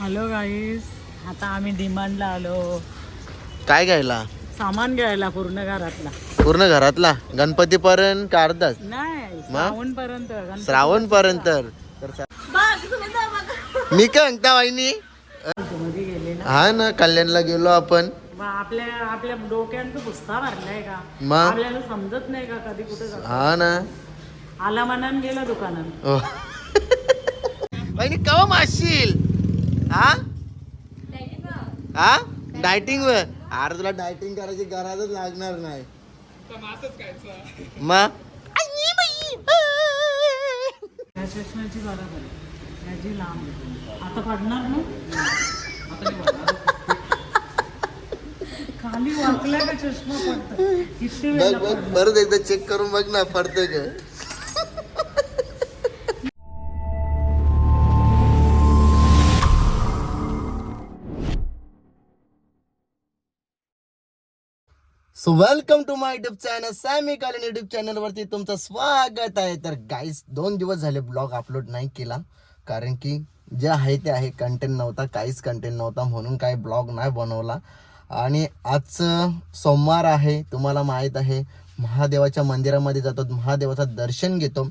Hello गाईस आता आम्ही डिमांडला आलो. काय घ्यायला? सामान घ्यायला पूर्ण घरातला. पूर्ण घरातला? गणपती पर्यंत काढतात नाही श्रावण पर्यंत श्रावण पर्यंत मी काय म्हणता वाहिनी? मध्ये गेले ना. हा ना कल्याणला गेलो आपण. बा, आपल्या आपल्या भरलाय का? मग? आपल्याला समजत नाही का कधी कुठे जातो? हा ना. आला मनान गेला दुकानात. हो. वाहिनी कवा मारशील? हा? हा? डायटिंग वर अरे तुला डायटिंग करायची गरजच लागणार नाही. मग लांब. आता पडणार ना खाली वाकला का चष्मा पडतो किती बघ बघ? परत एकदा चेक करून बघ ना पडतंय का? So welcome to my YouTube channel Sammy कॉलन युट्यूब चॅनलवरती तुमचं स्वागत आहे. तर गाईस दोन दिवस झाले ब्लॉग अपलोड नाही केला. कारण की जे आहे ते आहे कंटेंट नव्हता काहीच कंटेंट नव्हता म्हणून काही ब्लॉग नाही बनवला. आणि आजचं सोमवार आहे तुम्हाला माहीत आहे महादेवाच्या मंदिरामध्ये जातो महादेवाचं दर्शन घेतो.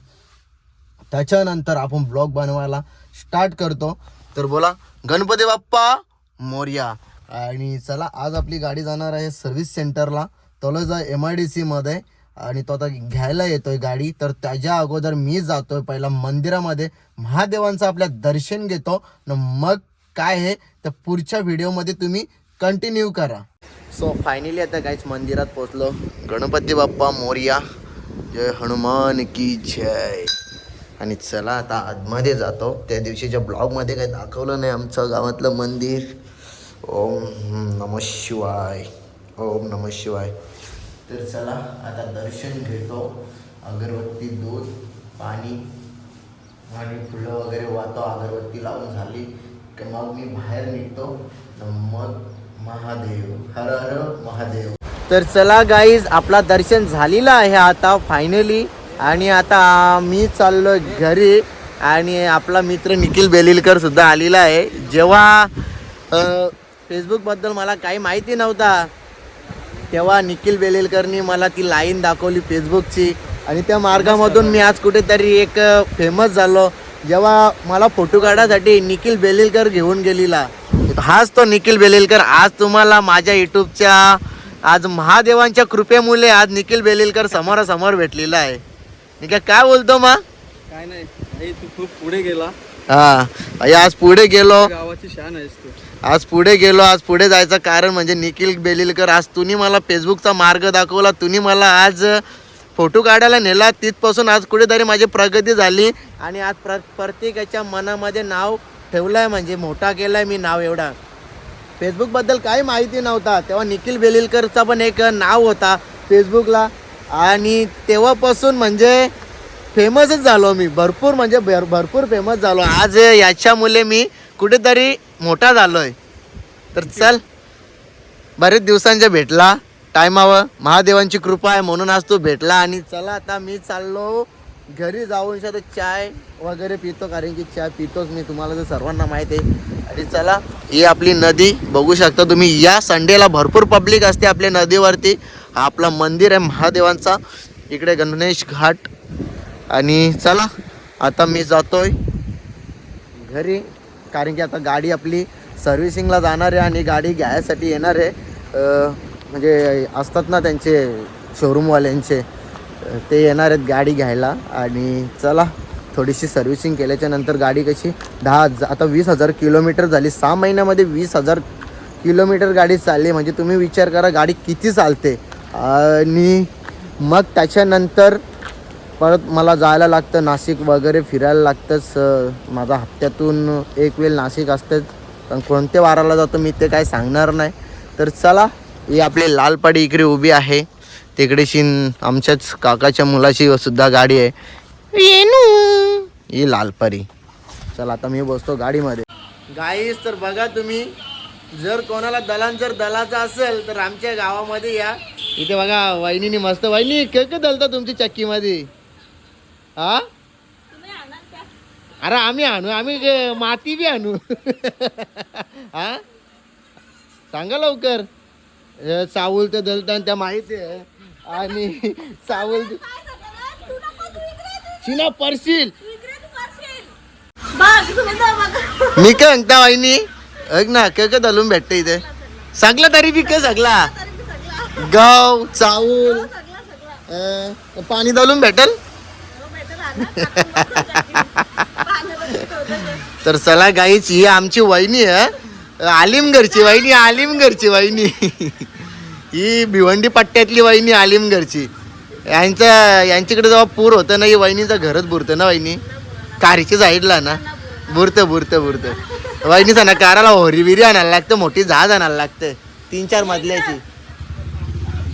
त्याच्यानंतर आपण ब्लॉग बनवायला स्टार्ट करतो. तर बोला गणपती बाप्पा मोर्या. आणि चला आज आपली गाडी जाणार आहे सर्व्हिस सेंटरला तलोजा एम आय डी सीमध्ये आणि तो आता घ्यायला येतोय गाडी. तर त्याच्या अगोदर मी जातोय पहिला मंदिरामध्ये. महादेवांचं आपल्या दर्शन घेतो. न मग काय आहे तर पुढच्या व्हिडिओमध्ये तुम्ही कंटिन्यू करा. सो फायनली आता काहीच मंदिरात पोचलो गणपती बाप्पा मोर्या. जय हनुमान की जय. आणि चला आता आतमध्ये जातो. त्या दिवशीच्या ब्लॉगमध्ये काही दाखवलं नाही आमचं गावातलं मंदिर. ओम नम शिवाय. ओम नम शिवाय. तर चला आता दर्शन घेतो. अगरबत्ती दूध पाणी आणि फुलं वगैरे वाहतो. अगरबत्ती लावून झाली. की मग मी बाहेर निघतो. मग महादेव. हर हर महादेव. तर चला गाईज आपला दर्शन झालेलं आहे आता फायनली आणि आता मी चाललो घरी. आणि आपला मित्र निखिल बेलिलकर सुद्धा आलेला आहे. जेव्हा फेसबुकबद्दल मला काही माहिती नव्हता तेव्हा निखिल बेलेलकरनी मला ती लाईन दाखवली फेसबुकची. आणि त्या मार्गामधून मी आज कुठेतरी एक फेमस झालो. जेव्हा मला फोटो काढासाठी निखिल बेलेलकर घेऊन गेलेला. हाच तो निखिल बेलेलकर. आज तुम्हाला माझ्या युट्यूबच्या आज महादेवांच्या कृपेमुळे आज निखिल बेलेलकर समोरासमोर भेटलेला आहे. ठीक आहे काय बोलतो मा? काय नाही तू खूप पुढे गेला. हा आज पुढे गेलो. गावाची शान आहेस तू. आज पुढे गेलो आज पुढे जायचं कारण म्हणजे निखिल बेलिलकर आज तुम्ही मला फेसबुकचा मार्ग दाखवला तुम्ही मला आज फोटो काढायला नेला तिथपासून आज कुठेतरी माझी प्रगती झाली आणि आज प्र प्रत्येकाच्या मनामध्ये नाव ठेवलं आहे म्हणजे मोठा केला आहे मी नाव एवढा. फेसबुकबद्दल काही माहिती नव्हता तेव्हा निखिल बेलिलकरचा पण एक नाव होता फेसबुकला आणि तेव्हापासून म्हणजे फेमसच झालो मी भरपूर म्हणजे भर- भरपूर फेमस झालो. आज याच्यामुळे मी कुठेतरी मोठा झालोय. तर चल बरेच दिवसांच्या भेटला टायमावर महादेवांची कृपा आहे म्हणून आज तू भेटला आणि चला आता मी चाललो. घरी जाऊन शायद चाय वगैरे पितो कारण की चाय पितोच मी तुम्हाला तर सर्वांना माहीत आहे. आणि चला ही आपली नदी बघू शकता तुम्ही या संडेला भरपूर पब्लिक असते आपल्या नदीवरती. हा आपला मंदिर आहे महादेवांचा इकडे गणेश घाट. आणि चला आता मी जातोय. घरी. कारण की आता गाडी आपली सर्व्हिसिंगला जाणार आहे आणि गाडी घ्यायसाठी येणार आहे. म्हणजे असतात ना त्यांचे शोरूमवाल्यांचे ते येणार आहेत गाडी घ्यायला. आणि चला थोडीशी सर्व्हिसिंग केल्याच्यानंतर गाडी कशी दहा हजार आता वीस हजार किलोमीटर झाली. सहा महिन्यामध्ये वीस हजार किलोमीटर गाडी चालली. म्हणजे तुम्ही विचार करा गाडी किती चालते. आणि मग त्याच्यानंतर परत मला जायला लागतं नाशिक वगैरे फिरायला लागतंच माझा हप्त्यातून एक वेळ नाशिक असतंच. पण कोणत्या वाराला जातो मी ते काय सांगणार नाही. तर चला ही आपली लालपाडी इकडे उभी आहे. तिकडे शिन आमच्याच काकाच्या मुलाची सुद्धा गाडी आहे. येनू ही लालपरी. चला आता मी बसतो गाडीमध्ये. गाईस तर बघा तुम्ही जर कोणाला दलान जर दलाचा असेल तर आमच्या गावामध्ये या. इथे बघा वहिनीनी मस्त वहिनी काय दलता तुमची चक्कीमध्ये. हा? अरे आम्ही आणू आम्ही माती बी आणू. हा? सांगा लवकर. चावल ते दलतान त्या माहिती आहे. आणि चावल चिना परशील मी काय सांगता वाहिनी? ऐक ना काय काय दलून भेटते इथे? सगळं तरी बी काय सगळा. गव चावल. पाणी दलून भेटल? तर चला गाईच ही आमची वहिनी आहे आलिमगरची वहिनी आलिमगरची वहिनी. ही भिवंडी पट्ट्यातली वहिनी आलिमगरची यांचं यांच्याकडे जेव्हा पूर होतं ना ही वहिनीचं घरच बुरतं ना वहिनी. कारच्या साईडला ना. बुरतं बुरतं बुरतं वहिनीचा ना काराला होरीबिरी आणायला लागतं मोठी जहाज आणायला लागतं. तीन चार मजल्याची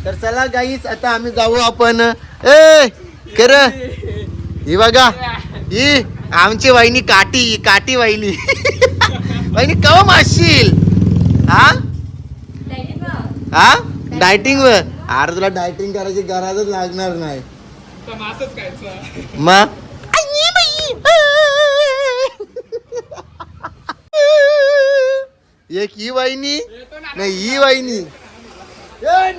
तर चला गाईच आता आम्ही जाऊ आपण. ए कर ही बघा ही आमची वहिनी काटी काटी वहिनी. वहिनी कव मारशील? हा? हा? डायटिंग वर अरे तुला डायटिंग करायची गरजच लागणार नाही. मग? एक ही वहिनी? नाही ही वहिनी. ये.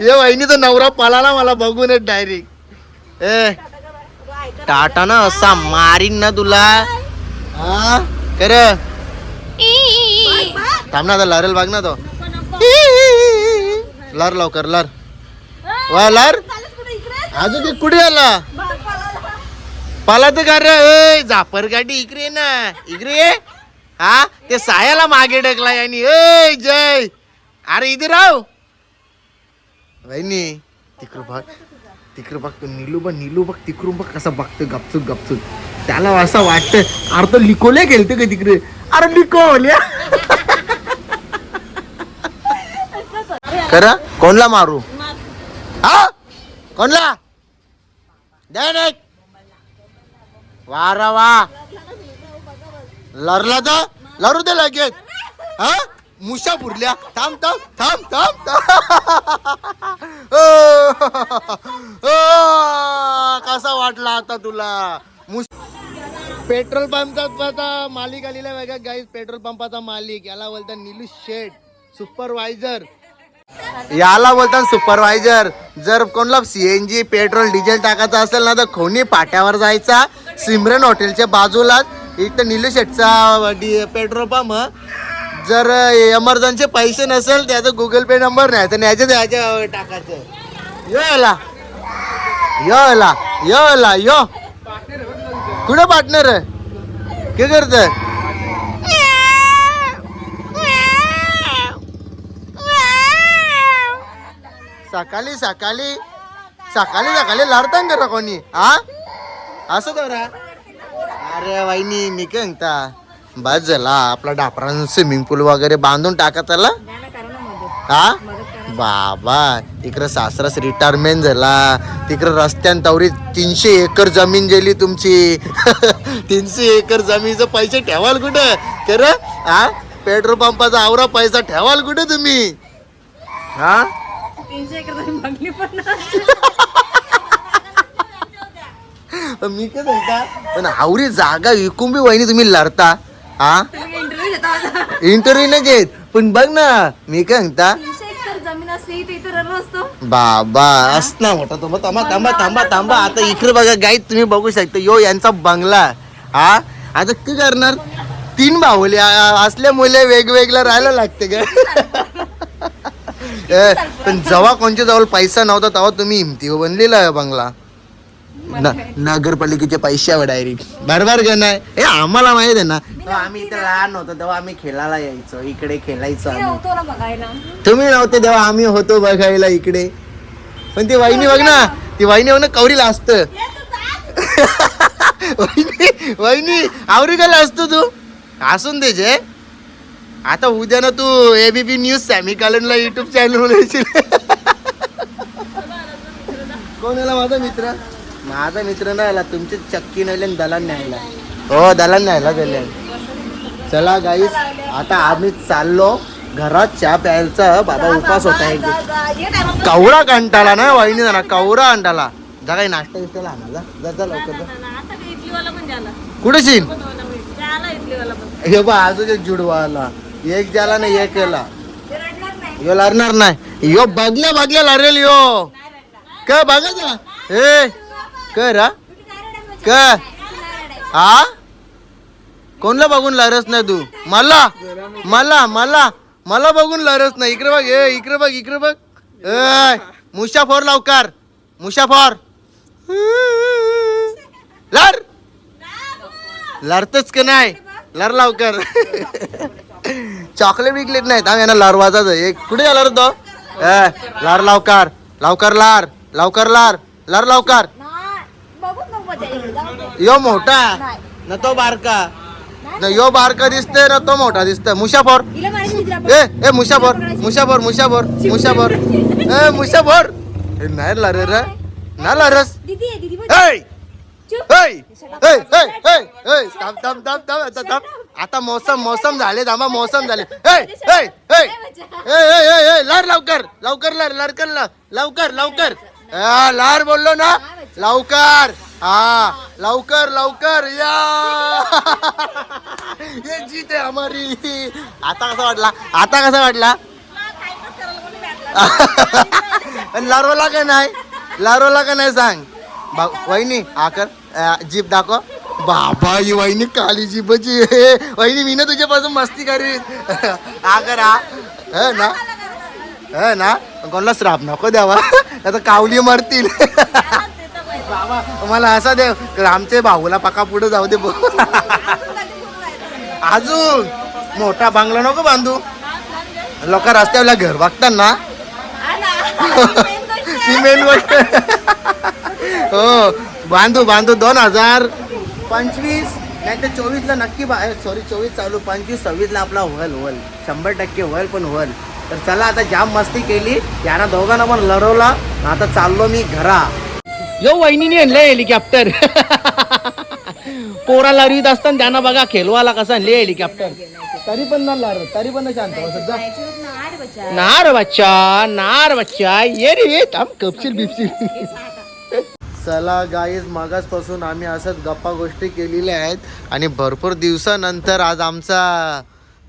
ये वहिनीचा नवरा पळाला मला बघूनच डायरेक्ट ए टाटा ना असा मारीन ना तुला. हा? कर थांब ना आता लरेल बघ ना तो. लर लवकर लर. वा लर. अजून कुठे आला? पाला तर का रे? ए, जापर गाडी इकडे ना. इकडे ये. हा? ते सायाला मागे ढकला यांनी ए जय. अरे इथे राव. वहिनी तिकडं तिकडं बघतो निलू बघ निलू बघ तिकडून बघ कसा बघतो गपचूक गपचूक त्याला असं वाटतं अरे तो लिकोल्या खेळतो का तिकडे? अरे लिकोल्या. करा कोणला मारू? हा? कोणला? द्या वा रा वा. लरला तर? लरू दे लगेच. हा? मुशा पुरल्या. थांब थांब थांब थांब. कसा वाटला आता तुला? पेट्रोल पंपचा आता मालिक आलेला वेगळा गाईज पेट्रोल पंपाचा मालिक. याला बोलतात निलू शेठ सुपरवायझर याला बोलतात सुपरवायझर जर कोणला सीएनजी पेट्रोल डिझेल टाकायचं असेल ना तर खोनी पाट्यावर जायचा. सिमरन हॉटेलच्या बाजूलाच. इथं निलू शेठचा पेट्रोल पंप जर एमर्जन्सी पैसे नसेल त्याचा गुगल पे नंबर नाही तर न्यायचं ह्याच्या टाकायचं. यो ला यो ला यो यो. कुठं पार्टनर काय करत सकाळी सकाळी. सकाळी सकाळी लढता करा कोणी? हा? असं तर अरे वहिनी मी काय म्हणता? बस झाला. आपला डापरा स्विमिंग पूल वगैरे बांधून टाका त्याला. हा? बाबा तिकडं सासरास रिटायरमेंट झाला. तिकडं रस्त्यान तवरी तीनशे एकर जमीन गेली तुमची. तीनशे एकर जमीनचं पैसे ठेवाल कुठं? खरं? हा? पेट्रोल पंपाचा आवरा पैसा ठेवाल कुठं तुम्ही? हा? मी काय सांगता पण आवरी जागा विकून बी वहिनी तुम्ही लढता. हा इंटरव्ह्यू नाही घेत. पण बघ ना मी काय सांगता जमीन असते इथे इथे रडलो असतो. बाबा असना मोठा तो. मग थांबा थांबा थांबा. थांबा आता इकडे बघा गाईत तुम्ही बघू शकता. यो यांचा बंगला. हा? आता काय करणार? तीन बाहुले. आ- असल्यामुळे वेगवेगळं राहायला लागते का ए, पण जेव्हा कोणच्या जवळ पैसा नव्हता तेव्हा तुम्ही हिमती बनलेला आहे बंगला. न- नगरपालिकेचे पैशावर डायरेक्ट बरोबर का नाही? हे आम्हाला माहीत आहे ना. तेव्हा आम्ही इथे लहान होतो तेव्हा आम्ही खेळायला यायचो इकडे खेळायचो आम्ही. होतो ना बघायला. तुम्ही नव्हते तेव्हा आम्ही होतो बघायला इकडे. पण ती वहिनी बघ ना ती वहिनी बघ ना कवरीला असत. वहिनी वहिनी आवरी गेला असतो तू. असून दे जे. आता उद्या ना तू एबीपी न्यूज सॅमी कालनला युट्यूब चॅनल बोलायची कोण आला माझा मित्र. माझा मित्र नाही आला तुमची चक्की नाही दलान न्यायला. हो दलान न्यायला गेले. चला गाईस आता आम्ही चाललो घरात चहा प्यायचा. बाबा उपास होता एक कवरा कवडा कंटाळा ना वहिनी जाणार कवरा अंटाला जा काही नाश्ता बिस्टा आणा जा जा जा लवकर कुठे शीन? हे बा अजून एक जुडवा आला एक ज्याला नाही एक केला यो लढणार नाही. यो बघल्या बघल्या लढेल यो. काय बघायचा हे कर हा? हा? कोणला बघून लरस नाही तू? मला? मला मला? मला बघून लरस नाही. इकडे बघ ए इकडे बघ इकडे बघ. ए मुशाफोर लवकर. मुशाफोर. लर. लरतच का नाही? लर लवकर. चॉकलेट विकलेट नाही आम्ही यांना लरवाचाच एक कुठे झाला रे तो? ए लार लवकर. लवकर लार. लवकर लार. लर लवकर नाही. बघूच नको मजा येईल. जाऊ दे. यो मोठा. न तो बारका. न यो बारका दिसते ना तो मोठा दिसते मुशाफोर. ए ए मुशाफोर. मुशाफोर मुशाफोर मुशाफोर. ए मुशाफोर. नाही लरे रे ना लरस आता मौसम मौसम झाले थांबा मौसम झाले. लार लवकर. लवकर लार लवकर लार लवकर लवकर. लार बोललो ना. लवकर. हा लवकर लवकर या. ये जीत आहे हमारी. आता कसा वाटला? आता कसा वाटला? लारवला का नाही? लारवला का नाही सांग. बा वहिनी आकर जीप दाखव. बाबा ही वहिनी काली जीपची आहे. वहिनी मी ना तुझ्यापासून मस्ती करी आकर हा. ह ना? ह ना? कोणाला श्राप नको द्यावा. आता कावली मरतील. मला असा दे आमचे भाऊला पका पुढे जाऊ दे बघू अजून मोठा बांगला नको बांधू. लोक रस्त्याला घर बघतात ना. ती मेन गोष्ट हो बांधू बांधू दोन हजार पंचवीस नाही तर चोवीसला नक्की बा सॉरी चोवीस चालू पंचवीस सव्वीसला आपला होल होल. शंभर टक्के होल पण होल. तर चला आता जाम मस्ती केली. यांना दोघांना पण लढवला. आता चाललो मी घरा. यो वहिनीने आणलंय हेलिकॉप्टर पोरा लढवीत असताना त्यांना बघा खेलवाला कसा आणले हेलिकॉप्टर तरी पण ना लार तरी पण ना शांत बसत जा. रे नार बच्चा नार बच्चा ये रे थांब कपशील बिपशील. चला गाईज मागासपासून आम्ही असंच गप्पा गोष्टी केलेल्या आहेत. आणि भरपूर दिवसानंतर आज आमचा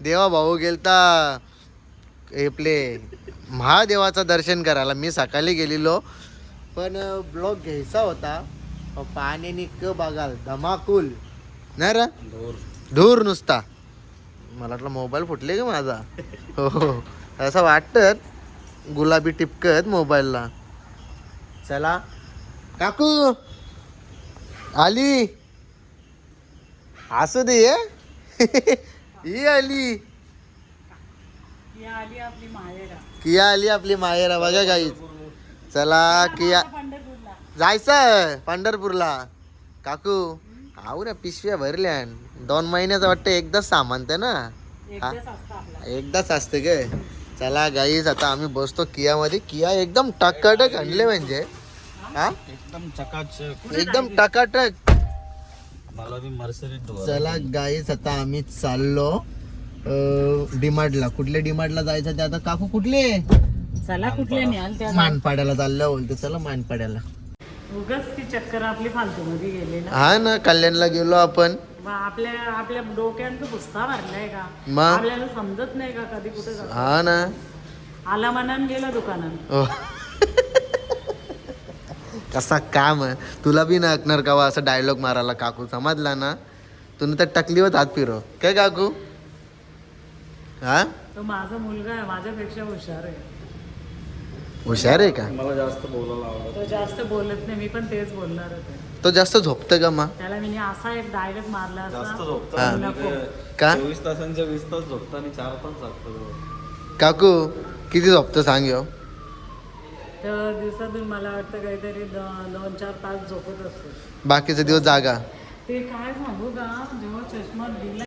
देवा भाऊ गेलता आपले महादेवाचं दर्शन करायला. मी सकाळी गेलेलो. पण ब्लॉग घ्यायचा होता. पण पाण्याने क बघाल धमाकूल. नाही रे? धूर. नुसता. मला वाटलं मोबाईल फुटले का माझा? हो हो. असं वाटत गुलाबी टिपकत मोबाईलला. चला. काकू! आली. असू दे हे. ही आली. ही आली आपली माहेरा. किया आली आपली माहेरा. बघा गाई चला किया पंढरपूरला जायचं पंढरपूरला. काकू आऊ ना पिशव्या भरल्या दोन महिन्याचं वाटतं एकदाच सामान ते ना? एकदाच असतं आपला. एकदाच असते ग. चला गाईज आता आम्ही बसतो किया मध्ये किया एकदम टकाटक आणले म्हणजे. हा? एकदम चकाचक. एकदम टकाटक. मला बी मर्सरीत चला गाईज आता आम्ही चाललो. डिमार्टला. कुठल्या डिमार्टला जायचं ते आता? काकू कुठले? चला कुठल्या न्याल त्या मानपाड्याला चाललो बोलतो चला मानपाड्याला. उगाच ती चक्कर आपली फालतू मध्ये गेली ना. हा ना कल्याणला गेलो आपण. आपल्या आपल्या पुस्ता भरलाय का? मग आपल्याला समजत नाही का कधी कुठे हा ना. आला मनान गेला दुकानात. हो. कसा काम आहे. तुला बी नाही ऐकणार का वा असं डायलॉग मारायला काकू? समजला ना? तुम्ही तर टकलीवर हात फिरव. काय काकू? हा? तो माझा मुलगा आहे माझ्यापेक्षा हुशार आहे. हुशार आहे का? मला जास्त बोलायला आवडत तो जास्त बोलत नाही मी पण तेच बोलणार होते तो जास्त झोपतं का मा त्याला मी असा एक डायलॉग मारला जास्त असता झोपता हा. नको. का? चोवीस तासांच्या वीस तास झोपता आणि चार तास जागतो काकू किती झोपतं सांग यो. तर दिवसातून मला वाटतं काहीतरी द- दोन चार तास झोपत असतो. बाकीचे दिवस जागा. ते काय सांगू का जेव्हा चष्मा दिला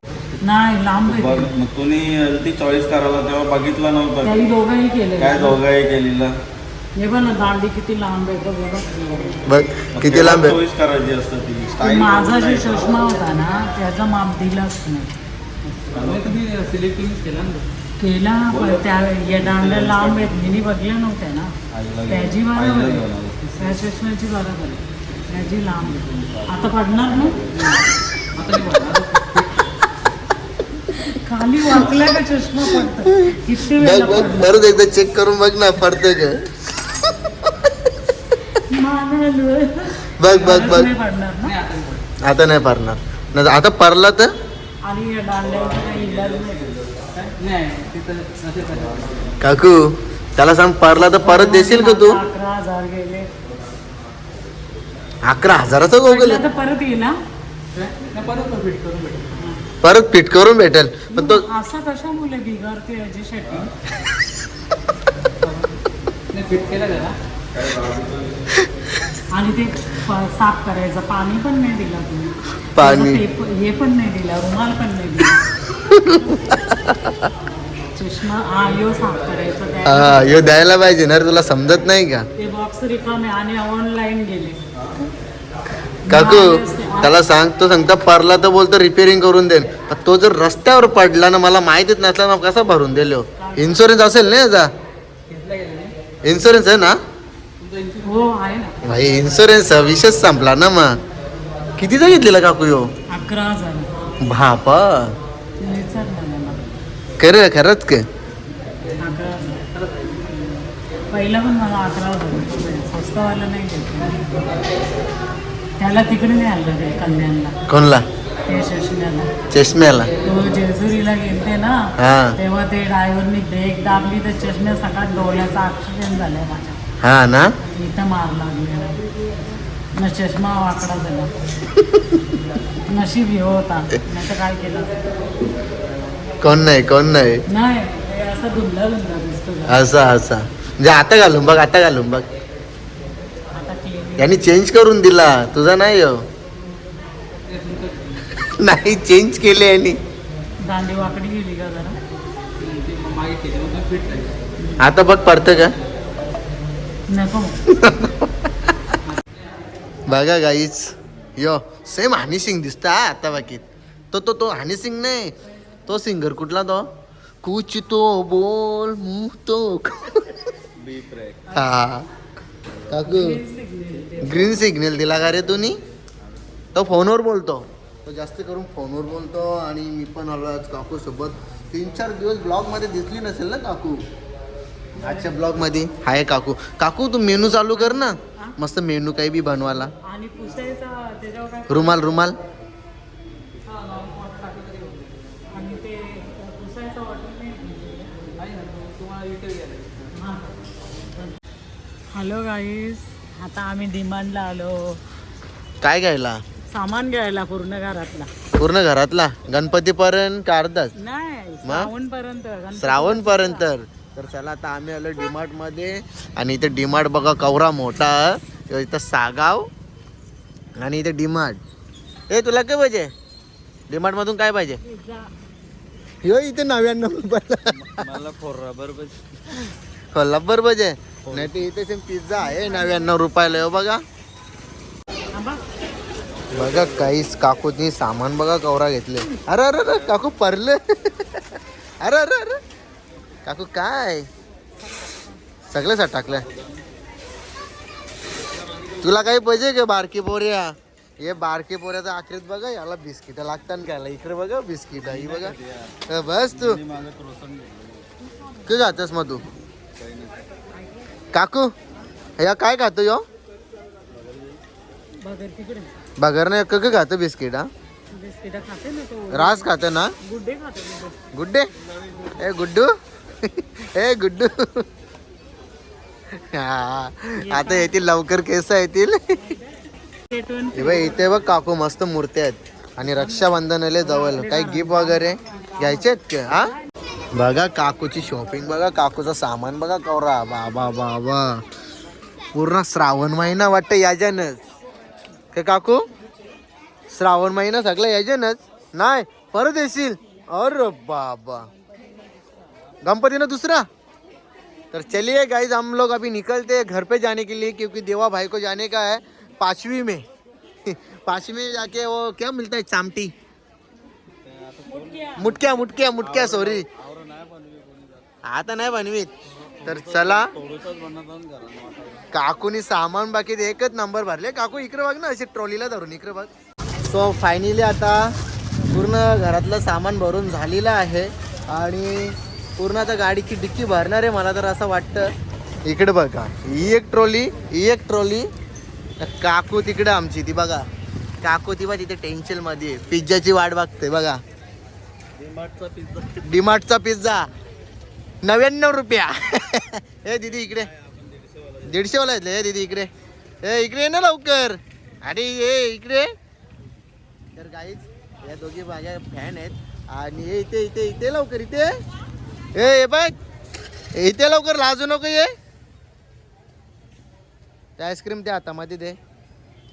नाही लांब आहे बघ ते. मग तुम्ही ती चॉईस करायला तेव्हा बघितला नव्हता त्यांनी दोघंही केले काय दोघाही केलेला. हे पण दांडी किती लांब आहे तो बघा. बघ किती लांब आहे. चॉईस करायची असते ती तो स्टाईल माझा जो चष्मा होता ना त्याचा माप दिलाच नाही. केला ना? केला पण त्या या दांड्या लांब आहेत. मी बघल्या नव्हत्या ना. त्याची बरोबर आहे त्या चष्म्याची बरोबर आहे त्याची लांब. आता पडणार ना? खाली वाकला का चष्मा पडतो? किती बघ वेळा बघ पडला? परत एकदा चेक करून बघ ना पडतंय का. बघ बघ बघ. आता नाही पडणार. नाही आता परला तर? काकू त्याला सांग परला तर परत देशील का तू? अकरा हजार गेले. अकरा हजाराचं गोगल परत येईल हा? परत फिट करून भेटेल. पण तो असा कशा मुले बिघडते याच्यासाठी आणि ते प- साफ करायचं. पाणी पण नाही दिला तुम्ही. पाणी. त्याचा हे पण नाही दिला. रुमाल पण नाही दिला. चष्मा हा यो साफ करायचा. त्या हा ह्यो द्यायला पाहिजे ना रे, तुला समजत नाही का? ते बॉक्स रिकामे आणि ऑनलाईन गेले. काकू. हा. त्याला सांग तो सांगता परला तर बोलतो रिपेअरिंग करून देन तो जर रस्त्यावर पडला ना मला माहितीच नसला ना कसा भरून दिलो इन्शुरन्स असेल ना याचा? इन्शुरन्स आहे ना? हो आहे ना. भाई इन्शुरन्स विषय संपला ना मग. कितीचा घेतलेला काकू यो. खरं खरंच का. पहिला पण मला अकरा हजार रुपये स्वस्तवाला नाही त्याला तिकडे नाही आणलं ते कल्याणला. कोणला? ते शशण्याला. चष्म्याला. तो जेजुरीला गेलते ना हा. तेव्हा ते ड्रायव्हरनी ब्रेक दाबली तर चष्म्या सकाळ डोळ्याचा ॲक्सिडेंट झालाय माझ्या. हा ना? इथं मार लागलेला न चष्मा वाकडा झाला. नशीब हे होता. नाही तर काय केलं? कोण नाही कोण नाही. नाही हे असं धुंदला धुंदला दिसतो. जरा. असा असा. म्हणजे आता घालून बघ आता घालून बघ. यांनी चेंज करून दिला. तुझा नाही हो. नाही चेंज केले यांनी. दांडी वाकडी गेली का जरा? आता बघ पडतं का? नको. बघा गाईच यो सेम हनी सिंग दिसता आता बाकीत तो तो तो हनी सिंग नाही. तो सिंगर कुठला तो? कुछ तो बोल मुंह तो हा. काकू. ग्रीन सिग्नल दिला का रे तुम्ही तो फोनवर बोलतो. तो जास्त करून फोनवर बोलतो आणि मी पण आलो आज काकू सोबत तीन चार दिवस ब्लॉगमध्ये दिसली नसेल ना काकू? आजच्या ब्लॉगमध्ये. हाय काकू. काकू तू मेनू चालू कर ना. मस्त मेनू काही बी काय रुमाल रुमाल. हा, हॅलो गाईस आता आम्ही डिमांडला आलो काय घ्यायला? सामान घ्यायला पूर्ण घरातला. पूर्ण घरातला? गणपती पर्यंत काढतात? नाही श्रावण पर्यंत श्रावण पर्यंत तर चला आता आम्ही आलो डीमार्टमध्ये आणि इथे डीमार्ट बघा कवरा मोठा. इथं सागाव आणि इथे डीमार्ट. ए तुला काय पाहिजे? डीमार्ट मधून काय पाहिजे? इथे नव्याण्णव रुपयाला. कोल्हापूर पाहिजे नाही ते इथे सेम पिझ्झा आहे नव्याण्णव रुपयाला हो बघा. बघा काहीच काकूनी सामान बघा कवरा घेतले. अरे अरे अरे काकू परले. अरे अरे अरे. काकू काय? सगळं साठ टाकलं. तुला काही पाहिजे का बारकी पोऱ्या? हे बारकी पोऱ्याचा आखरीत बघा याला बिस्किट लागतात घ्यायला इकडे बघा बिस्किट ही बघा. बस तू. काय खातस मग तू. काकू या काय खातो यो? बगर नाही कग खातो बिस्किट हा? ना रास खात ना? गुड्डे? ए गुड्डू? ए गुड्डू? हा आता येतील लवकर केस येतील. इथे बघ काकू मस्त मूर्ती आहेत. आणि रक्षाबंधनाला जवळ. काही गिफ्ट वगैरे? घ्यायचे आहेत का? हा? बघा काकूची शॉपिंग बघा काकूचं सामान बघा कवरा. बाबा बाबा. पूर्ण श्रावण महिना वाटतं याच्यानच काय काकू? श्रावण महिना सगळं याच्यानच नाही परत येशील. अरे बाबा. गणपती ना दूसरा? तर चलिए गाइज हम लोग अभी निकलते हैं घर पे जाने के लिए क्योंकि देवा भाई को जाने का है पाचवी में. पाचवी में जाके वो क्या मिलता है चामटी? मुटक्या मुटक्या मुटक्या सॉरी आता नाही बनवीत. तर चला. काकूनी सामान बाकी एकच नंबर भरले. काकू इकडे बघ ना अशी ट्रॉलीला धरून इकडे बघ. सो फायनली आता पूर्ण घरातलं सामान भरून झालेलं आहे. आणि पूर्ण आता गाडीची डिक्की भरणार आहे मला तर असं वाटतं. इकडे बघा ही एक ट्रॉली ही एक ट्रॉली. काकू तिकडे आमची ती बघा. काकू ती बघा तिथे टेन्शनमध्ये पिझ्झाची वाट बघते बघा. डीमार्टचा पिझ्झा डीमार्टचा पिझ्झा नव्याण्णव रुपया. हे दीदी इकडे. दीडशेवाला वाला हे दीदी इकडे. हे इकडे ये ना लवकर. अरे ये इकडे. तर काहीच या दोघी माझ्या फॅन आहेत. आणि हे इथे इथे इथे लवकर इथे. ए हे बघ. इथे लवकर लाजू नको ये. ते आईस्क्रीम त्या हातामध्ये दे.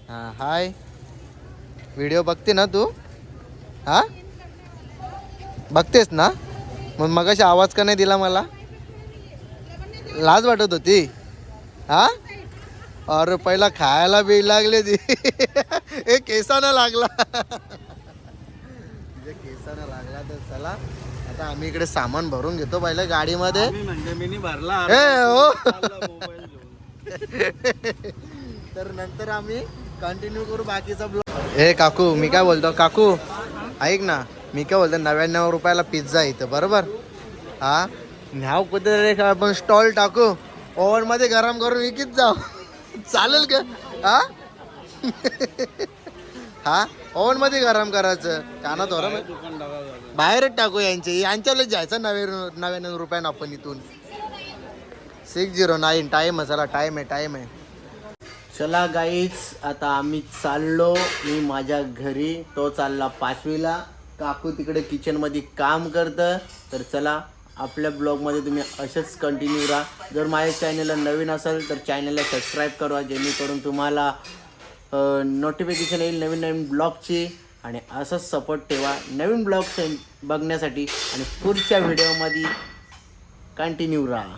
हां हाय. व्हिडिओ बघते ना तू? हां? बघतेस ना? मग मगाशी आवाज का नाही दिला मला? लाज वाटत होती. हा? अरे पहिला खायला बी लागले ती. ए केसानं लागला. तिच्या केसानं लागला तर चला. आता आम्ही इकडे सामान भरून घेतो पहिलं गाडीमध्ये. म्हणजे भरला. ए हो. तर नंतर आम्ही कंटिन्यू करू बाकीचा ब्लॉग ए काकू मी काय बोलतो? काकू ऐक ना. मी काय बोलतो नव्याण्णव रुपयाला पिझ्झा इथं बरोबर? हा? न्याव कुठे आपण स्टॉल टाकू ओव्हनमध्ये गरम करून विकीत जाऊ. चालेल का? हा? हा? ओव्हनमध्ये गरम करायचं. कानात हो बाहेरच टाकू यांचे. यांच्याला जायचं नवे नव्याण्णव रुपयानं आपण इथून. सिक्स झिरो नाईन टाईम आहे चला टाईम आहे टाईम आहे. चला गाईच आता आम्ही चाललो. मी माझ्या घरी तो चालला पाचवीला. काकू तिकडे किचनमध्ये काम करतं. तर चला आपल्या ब्लॉगमध्ये तुम्ही असेच कंटिन्यू राहा. जर माझ्या चॅनलला नवीन असेल तर चॅनलला सबस्क्राईब करा जेणेकरून तुम्हाला नोटिफिकेशन येईल नवीन नवीन ब्लॉगची आणि असंच सपोर्ट ठेवा नवीन ब्लॉग बघण्यासाठी. आणि पुढच्या व्हिडिओमध्ये कंटिन्यू राहा.